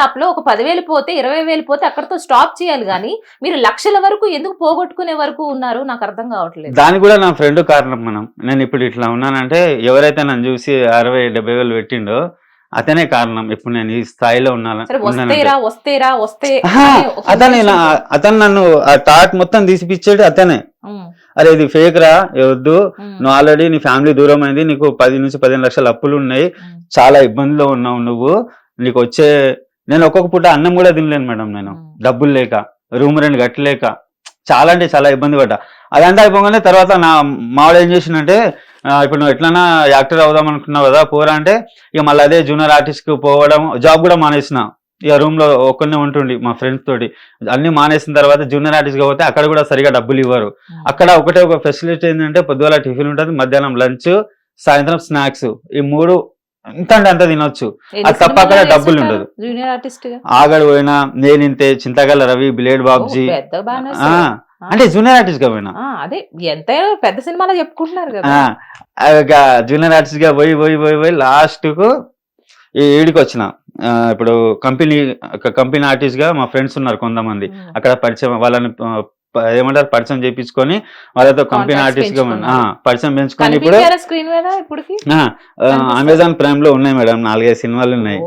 యాప్లో ఒక పదివేలు పోతే ఇరవై వేలు పోతే అక్కడతో స్టాప్ చేయాలి కానీ మీరు లక్షల వరకు ఎందుకు పోగొట్టుకునే వరకు ఉన్నారు? నాకు అర్థం కావట్లేదు. దానికి కూడా నా ఫ్రెండ్ కారణం మనం. నేను ఇప్పుడు ఇట్లా ఉన్నానంటే ఎవరైతే నన్ను చూసి అరవై డెబ్బై వేలు పెట్టిండో అతనే కారణం. ఇప్పుడు నేను ఈ స్థాయిలో ఉన్నాను అతనే అతను నన్ను ఆ టాట్ మొత్తం తీసిపిచ్చాడు అతనే. అరే ఇది ఫేక్ రా వద్దు. నువ్వు ఆల్రెడీ నీ ఫ్యామిలీ దూరం అయింది. నీకు పది నుంచి పదిహేను లక్షల అప్పులు ఉన్నాయి. చాలా ఇబ్బందిలో ఉన్నావు నువ్వు. నీకు వచ్చే నేను ఒక్కొక్క పూట అన్నం కూడా తినలేను మేడం నేను. డబ్బులు లేక రూమ్ రెంట్ కట్టలేక చాలా అంటే చాలా ఇబ్బంది పడ్డా. అదంతా అయిపోగానే తర్వాత నా మావాడు ఏం చేసిందంటే ఇప్పుడు నువ్వు ఎట్లన్నా యాక్టర్ అవుదాం అనుకున్నావు కదా పోరా అంటే ఇక మళ్ళీ అదే జూనియర్ ఆర్టిస్ట్కి పోవడం జాబ్ కూడా మానేసిన. ఇక రూమ్లో ఒక్కనే ఉంటుండి మా ఫ్రెండ్స్ తోటి. అన్ని మానేసిన తర్వాత జూనియర్ ఆర్టిస్ట్గా పోతే అక్కడ కూడా సరిగా డబ్బులు ఇవ్వరు. అక్కడ ఒకటే ఒక ఫెసిలిటీ ఏంటంటే పొద్దుగాల టిఫిన్ ఉంటుంది మధ్యాహ్నం లంచ్ సాయంత్రం స్నాక్స్. ఈ మూడు ఎంత అంటే అంత తినొచ్చు. అది తప్ప అక్కడ డబ్బులు? ఉండదు. జూనియర్ ఆర్టిస్ట్గా ఆగడు పోయినా నేనింతే చింతగల రవి బిలేడ్ బాబ్జీ. అంటే జూనియర్ ఆర్టిస్ట్గా పోయినా అదే ఎంతైనా పెద్ద సినిమాలో చెప్పుకుంటున్నారు కదా. జూనియర్ ఆర్టిస్ట్గా పోయి పోయి పోయి పోయి లాస్ట్కు ఈ ఈడికి వచ్చిన ఇప్పుడు కంపెనీ కంపెనీ ఆర్టిస్ట్గా మా ఫ్రెండ్స్ ఉన్నారు కొంతమంది. అక్కడ పరిచయం వాళ్ళని ఏమంటారు? పరిచయం చేయించుకొని వాళ్ళతో కంపెనీ ఆర్టిస్ట్గా పరిచయం పెంచుకొని ఇప్పుడు. అమెజాన్ ప్రైమ్లో ఉన్నాయి మేడం. నాలుగైదు సినిమాలు ఉన్నాయి.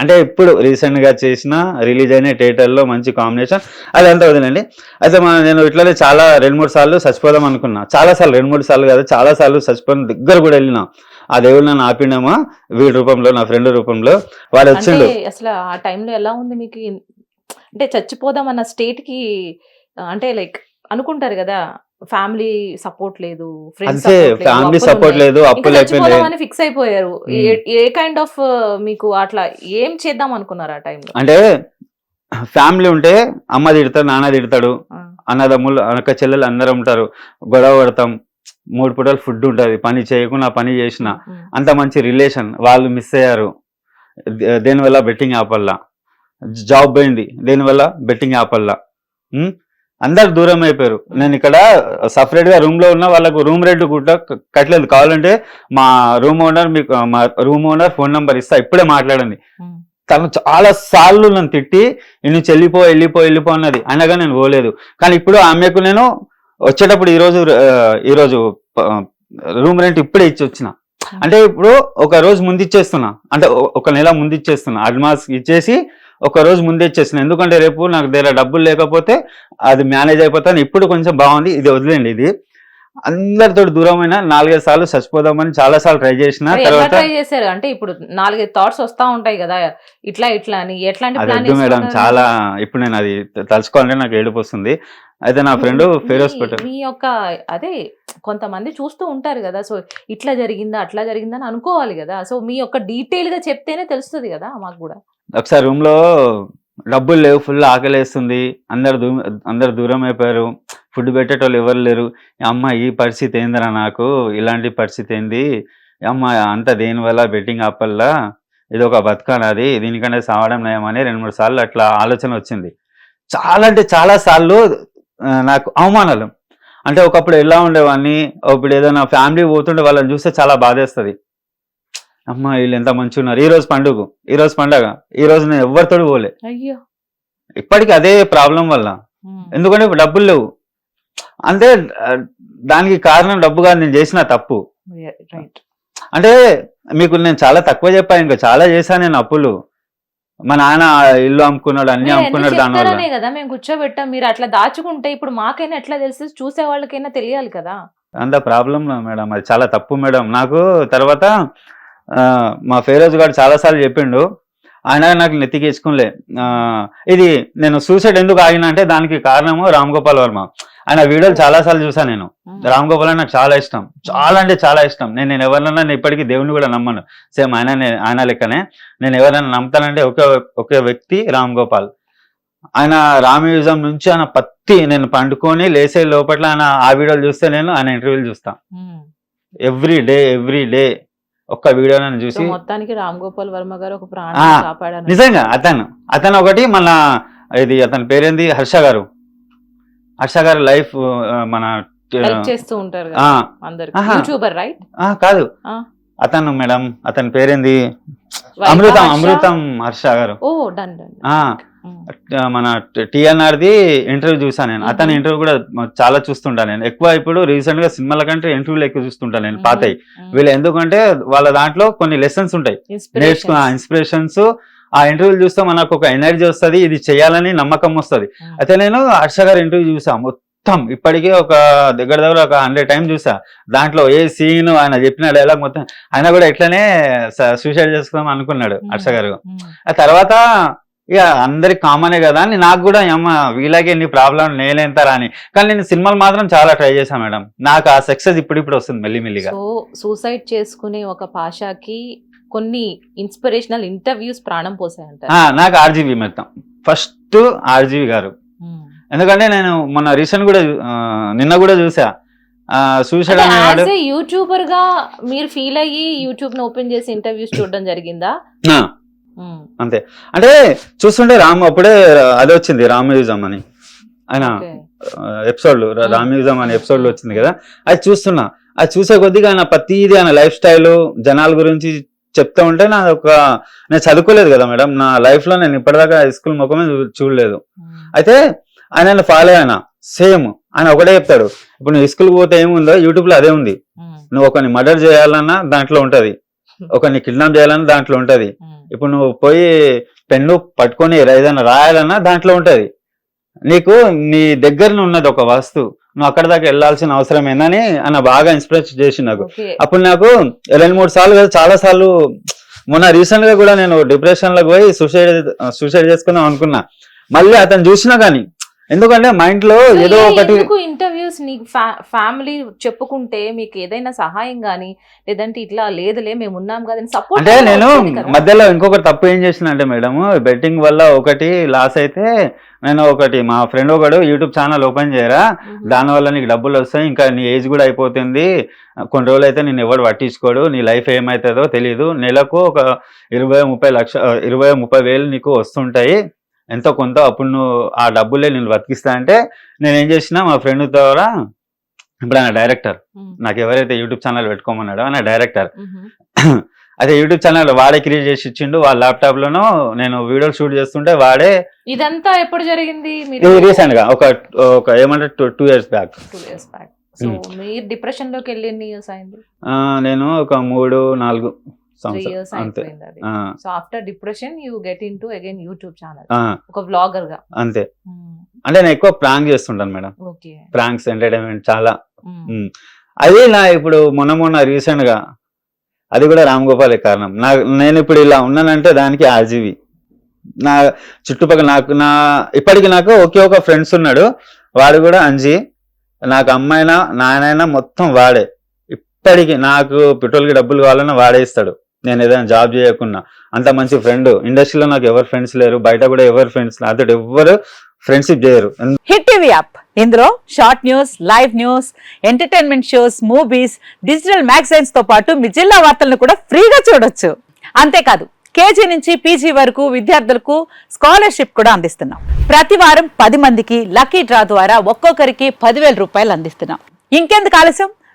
అంటే ఇప్పుడు రీసెంట్గా చేసిన రిలీజ్ అయిన థియేటర్లో మంచి కాంబినేషన్. అదంతా వదిలేండి. అయితే మన నేను ఇట్లనే చాలా రెండు మూడు సార్లు చచ్చిపోదాం అనుకున్నా. చాలా సార్లు రెండు మూడు సార్లు కాదు చాలా సార్లు చచ్చిపోయిన దగ్గర కూడా వెళ్ళినా. ఆ దేవుడు నన్ను ఆపిండేమో వీడి రూపంలో నా ఫ్రెండ్ రూపంలో. వాడు వచ్చిండు. అసలు ఆ టైంలో ఎలా ఉంది మీకు? అంటే చచ్చిపోదాం అన్న స్టేట్కి అంటే లైక్ అనుకుంటారు కదా ఫ్యామిలీ సపోర్ట్ లేదు ఫ్రెండ్స్ అంతే ఫ్యామిలీ సపోర్ట్ లేదు అప్పులు అయిపోయింది ఫిక్స్ అయిపోయారు. ఏ- కైండ్ ఆఫ్ మీకు అట్లా ఏం చేద్దాం అనుకున్నారు ఆ టైంలో అంటే ఫ్యామిలీ ఉంటే అమ్మ తిడతాడు నాన్న తిడతాడు అన్నదమ్ములు అక్క చెల్లెలు అందరం ఉంటారు గొడవ పడతాం మూడు పూటలు ఫుడ్ ఉంటుంది పని చేయకుండా పని చేసిన. అంత మంచి రిలేషన్ వాళ్ళు మిస్ అయ్యారు. దేనివల్ల బెట్టింగ్ ఆపల్లా? జాబ్ పోయింది దేనివల్ల బెట్టింగ్ ఆపల్లా? ఉం? అందరు దూరం అయిపోయారు. నేను ఇక్కడ సపరేట్గా రూమ్లో ఉన్న వాళ్ళకు రూమ్ రెంట్ కూడా కట్టలేదు. కావాలంటే మా రూమ్ ఓనర్ మీకు మా రూమ్ ఓనర్ ఫోన్ నంబర్ ఇస్తా ఇప్పుడే మాట్లాడండి. తను చాలా సార్లు నన్ను తిట్టి నేను చెల్లిపో వెళ్ళిపో వెళ్ళిపో అన్నది. అనగా నేను పోలేదు. కానీ ఇప్పుడు ఆమెకు నేను వచ్చేటప్పుడు ఈరోజు ఈరోజు రూమ్ రెంట్ ఇప్పుడే ఇచ్చి వచ్చిన. అంటే ఇప్పుడు ఒక రోజు ముందు ఇచ్చేస్తున్నా. అంటే ఒక నెల ముందు ఇచ్చేస్తున్నా. అడ్వాన్స్ ఇచ్చేసి ఒక రోజు ముందు ఇచ్చేస్తున్నా ఎందుకంటే రేపు నాకు దగ్గర డబ్బులు లేకపోతే అది మేనేజ్ అయిపోతాను. ఇప్పుడు కొంచెం బాగుంది. ఇది వదిలేండి ఇది. అందరితో దూరమైన నాలుగైదు సార్లు చచ్చిపోదామని చాలా సార్లు ట్రై చేసిన. తర్వాత ట్రై చేశారు? అంటే ఇప్పుడు నాలుగైదు థాట్స్ వస్తా ఉంటాయి కదా. ఇట్లా ఇట్లా అని ఎట్లాంటి వద్దు మేడం. చాలా ఇప్పుడు నేను అది తలుచుకోవాలంటే నాకు ఏడుపు వస్తుంది. అయితే నా ఫ్రెండ్ ఫేరోస్ పెట్టారు మీ యొక్క అదే కొంతమంది చూస్తూ ఉంటారు కదా. సో ఇట్లా జరిగిందా అట్లా జరిగిందా అని అనుకోవాలి కదా. సో మీ యొక్క డీటెయిల్గా చెప్తేనే తెలుస్తుంది కదా మాకు కూడా. ఒకసారి రూమ్లో డబ్బులు లేవు ఫుల్ ఆకలేస్తుంది. అందరు దూ అందరు దూరం అయిపోయారు. ఫుడ్ పెట్టేటోళ్ళు ఎవరు లేరు. అమ్మ ఈ పరిస్థితి ఏందిరా నాకు? ఇలాంటి పరిస్థితి ఏంది? అమ్మ అంత దేనివల్ల బెట్టింగ్ ఆపల్లా? ఇది ఒక బతకానది దీనికంటే సావడం నయమని రెండు మూడు సార్లు అట్లా ఆలోచన వచ్చింది. చాలా అంటే చాలా సార్లు నాకు అవమానాలు. అంటే ఒకప్పుడు ఎలా ఉండేవాడిని? ఇప్పుడు ఏదైనా ఫ్యామిలీ పోతుంటే వాళ్ళని చూస్తే చాలా బాధేస్తుంది. అమ్మ వీళ్ళు ఎంత మంచిగా ఉన్నారు ఈ రోజు పండుగ. ఈ రోజు పండగ. ఈ రోజు నేను ఎవరితోడు పోలే. అయ్యో. ఇప్పటికీ అదే ప్రాబ్లం వల్ల. ఎందుకంటే డబ్బులు లేవు. అంటే దానికి కారణం డబ్బు కాదు. నేను చేసిన తప్పు. అంటే మీకు నేను చాలా తక్కువ చెప్పాను ఇంకా చాలా చేశాను నేను అప్పులు. మా నాన్న ఇల్లు అమ్ముకున్నాడు అన్ని అమ్ముకున్నాడు దానివల్ల. కదా. మేము కూర్చోబెట్టాం. మీరు అట్లా దాచుకుంటే ఇప్పుడు మాకైనా ఎట్లా తెలుసు? చూసే వాళ్ళకైనా తెలియాలి కదా. అంత ప్రాబ్లం మేడం? అది చాలా తప్పు మేడం. నాకు తర్వాత మా ఫేరోజ్ గారు చాలాసార్లు చెప్పిండు. ఆయన నాకు నెత్తికేసుకునిలే ఇది నేను సూసైడ్ ఎందుకు ఆగిన అంటే దానికి కారణము రామ్ గోపాల్ వర్మ. ఆయన వీడియోలు చాలాసార్లు చూసాను నేను. రామ్ గోపాల్ నాకు చాలా ఇష్టం. చాలా అంటే చాలా ఇష్టం. నేను నేను ఎవరినన్నా నేను ఇప్పటికీ దేవుని కూడా నమ్మను. సేమ్ ఆయన ఆయన లెక్కనే. నేను ఎవరైనా నమ్ముతానంటే ఒకే ఒకే వ్యక్తి రామ్ గోపాల్. ఆయన రామయుజం నుంచి ఆయన పత్తి నేను పండుకొని లేసే లోపల ఆయన ఆ వీడియోలు చూస్తే నేను ఆయన ఇంటర్వ్యూలు చూస్తా. Um. Every day every day ఒక్క వీడియో నేను సో చూసి మొత్తానికి రామ్ గోపాల్ వర్మ గారు ఒక కాపాడారు నిజంగా అతను అతను ఒకటి మన ఇది అతని పేరేంది? హర్ష గారు. హర్ష గారు లైఫ్ మన చేస్తూ ఉంటారు. యూట్యూబర్ రైట్ కాదు. అతను మేడం అతని పేరేంది? అమృతం? అమృతం హర్ష గారు. ఓ డన్ డన్ మన టిఎన్ఆర్ ది ఇంటర్వ్యూ చూసాను నేను. అతని. ఇంటర్వ్యూ కూడా చాలా చూస్తుంటాను నేను. ఎక్కువ ఇప్పుడు రీసెంట్గా సినిమాల కంటే ఇంటర్వ్యూలు ఎక్కువ చూస్తుంటాను నేను పాతయి. వీళ్ళు ఎందుకంటే వాళ్ళ దాంట్లో కొన్ని లెసన్స్ ఉంటాయి. నేర్చుకున్న ఇన్స్పిరేషన్స్ ఆ ఇంటర్వ్యూలు చూస్తే మనకు ఒక ఎనర్జీ వస్తది ఇది చేయాలని నమ్మకం వస్తది. అయితే నేను హర్ష గారి ఇంటర్వ్యూ చూసా మొత్తం ఇప్పటికే ఒక దగ్గర దగ్గర ఒక హండ్రెడ్ టైం చూసా. దాంట్లో ఏ సీన్ ఆయన చెప్పిన డైలాగ్ మొత్తం ఆయన కూడా ఇట్లనే సూసైడ్ చేసుకుందాం అనుకున్నాడు హర్ష గారు. ఆ తర్వాత ఇక అందరికి కామనే కదా అని నాకు కూడా అమ్మ వీళ్ళకి ఎన్ని ప్రాబ్లం నేనేంతారా అని కానీ నేను సినిమాలు మాత్రం చాలా ట్రై చేశాను మేడం. నాకు ఆ సక్సెస్ ఇప్పుడు ఇప్పుడు వస్తుంది మెల్లిమెల్లిగా. సో సూసైడ్ చేసుకునే ఒక పాషాకి కొన్ని ఇన్స్పిరేషనల్ ఇంటర్వ్యూస్ ప్రాణం పోసాయంట ఆ, నాకు ఆర్జీవి మొత్తం. ఫస్ట్ ఆర్జీవి గారు. ఎందుకంటే నేను మొన్న రీసెంట్ కూడా చూ- ఆ, నిన్న కూడా చూసా సూసైడ్ అనేవాడు యూట్యూబర్గా మీరు ఫీల్ అయ్యి యూట్యూబ్ని ఓపెన్ చేసి ఇంటర్వ్యూస్ చూడడం జరిగిందా? ఆ. అంతే. అంటే చూస్తుంటే రామ్ అప్పుడే అది వచ్చింది రామయుజం అని. ఆయన Okay. ఎపిసోడ్ రామ్యూజం అనే ఎపిసోడ్లో వచ్చింది కదా. అది చూస్తున్నా. అది చూసే కొద్దిగా ఆయన ప్రతిదీ ఆయన లైఫ్ స్టైల్ జనాల గురించి చెప్తా ఉంటే నా ఒక నేను చదువుకోలేదు కదా మేడం. నా లైఫ్లో నేను ఇప్పటిదాకా హై స్కూల్ ముఖమే చూడలేదు. అయితే ఆయన ఫాలో అయినా. సేమ్ ఆయన ఒకటే చెప్తాడు. ఇప్పుడు నువ్వు స్కూల్ పోతే ఏముందో యూట్యూబ్లో అదే ఉంది. నువ్వు ఒకరిని మర్డర్ చేయాలన్నా దాంట్లో ఉంటది. ఒకరిని కిడ్నాప్ చేయాలన్నా దాంట్లో ఉంటది. ఇప్పుడు నువ్వు పోయి పెన్ను పట్టుకొని ఏదైనా రాయాలన్నా దాంట్లో ఉంటది. నీకు నీ దగ్గర ఉన్నది ఒక వస్తువు. నువ్వు అక్కడ దాకా వెళ్ళాల్సిన అవసరం ఏందని అన్న బాగా ఇన్స్పిరేషన్ చేసి నాకు. అప్పుడు నాకు రెండు మూడు సార్లు కాదు చాలా సార్లు మొన్న రీసెంట్గా కూడా నేను డిప్రెషన్లోకి పోయి సూసైడ్ సూసైడ్ చేసుకుందాం అనుకున్నా. మళ్ళీ అతను చూసినా కానీ ఎందుకంటే మైండ్లో ఏదో ఒకటి ఇంటర్వ్యూస్ నీకు ఫ్యామిలీ చెప్పుకుంటే మీకు ఏదైనా సహాయం గానీ లేదంటే ఇట్లా లేదులే మేము ఉన్నాం కదా సపోర్ట్ అంటే నేను మధ్యలో ఇంకొకటి తప్పు ఏం చేసిన అంటే మేడం బెట్టింగ్ వల్ల ఒకటి లాస్ అయితే నేను ఒకటి మా ఫ్రెండ్ ఒకడు యూట్యూబ్ ఛానల్ ఓపెన్ చేయరా దానివల్ల నీకు డబ్బులు వస్తాయి ఇంకా నీ ఏజ్ కూడా అయిపోతుంది కొన్ని రోజులు అయితే నేను ఎవడు పట్టించుకోడు నీ లైఫ్ ఏమవుతుందో తెలియదు నెలకు ఒక ఇరవై ముప్పై లక్ష ఇరవై ముప్పై వేలు నీకు వస్తుంటాయి ఎంతో కొంత అప్పుడు నువ్వు ఆ డబ్బులే నేను బతికిస్తా అంటే నేను ఏం చేసిన మా ఫ్రెండ్ ద్వారా ఇప్పుడు ఆయన డైరెక్టర్ నాకు ఎవరైతే యూట్యూబ్ ఛానల్ పెట్టుకోమన్నాడో ఆయన డైరెక్టర్. అదే యూట్యూబ్ ఛానల్ వాడే క్రియేట్ చేసి ఇచ్చిండు వాళ్ళ ల్యాప్టాప్ లోనూ నేను వీడియోలు షూట్ చేస్తుంటే వాడే ఇదంతా ఎప్పుడు జరిగింది రీసెంట్గా ఒక ఒక ఏమంటే two years back. Two years back. So మీరు డిప్రెషన్లోకి వెళ్ళి ఎన్ని ఇయర్స్ అయింది నేను ఒక మూడు నాలుగు so after depression you get in to again YouTube channel ఒక వ్లాగర్గా అంతే అంటే నేను ఎక్కువ ప్రాంక్ చేస్తుంటాను మేడం. ప్రాంక్స్ ఎంటర్టైన్మెంట్ చాలా. ఉమ్. అది నా ఇప్పుడు మొన్న మొన్న రీసెంట్గా అది కూడా రామ్ గోపాలే కారణం. నా నేను ఇప్పుడు ఇలా ఉన్నానంటే దానికి ఆర్జీవి. నా చుట్టుపక్కల నాకు నా ఇప్పటికి నాకు ఒకే ఒక ఫ్రెండ్స్ ఉన్నాడు. వాడు కూడా అంజీ. నాకు అమ్మాయినా నాయనైనా మొత్తం వాడే. ఇప్పటికి నాకు పెట్రోల్కి డబ్బులు కావాలన్నా వాడే ఇస్తాడు నేను ఏదైనా జాబ్ చేయకున్నా. అంత మంచి ఫ్రెండ్. ఇండస్ట్రీలో నాకు ఎవరు ఫ్రెండ్స్ లేరు. బయట కూడా ఎవరు ఫ్రెండ్స్ అతడు ఎవ్వరు ఫ్రెండ్షిప్ చేయరు. Hit TV app. ఇందులో short news live news entertainment shows movies digital మ్యాగజైన్స్తో పాటు మీ జిల్లా వార్తలను కూడా ఫ్రీగా చూడొచ్చు. అంతేకాదు కేజీ నుంచి పీజీ వరకు విద్యార్థులకు స్కాలర్షిప్ కూడా అందిస్తున్నాం. ప్రతి వారం పది మందికి లక్కీ డ్రా ద్వారా ఒక్కొక్కరికి పదివేల రూపాయలు అందిస్తున్నాం. ఇంకెందుకు ఆలస్యం?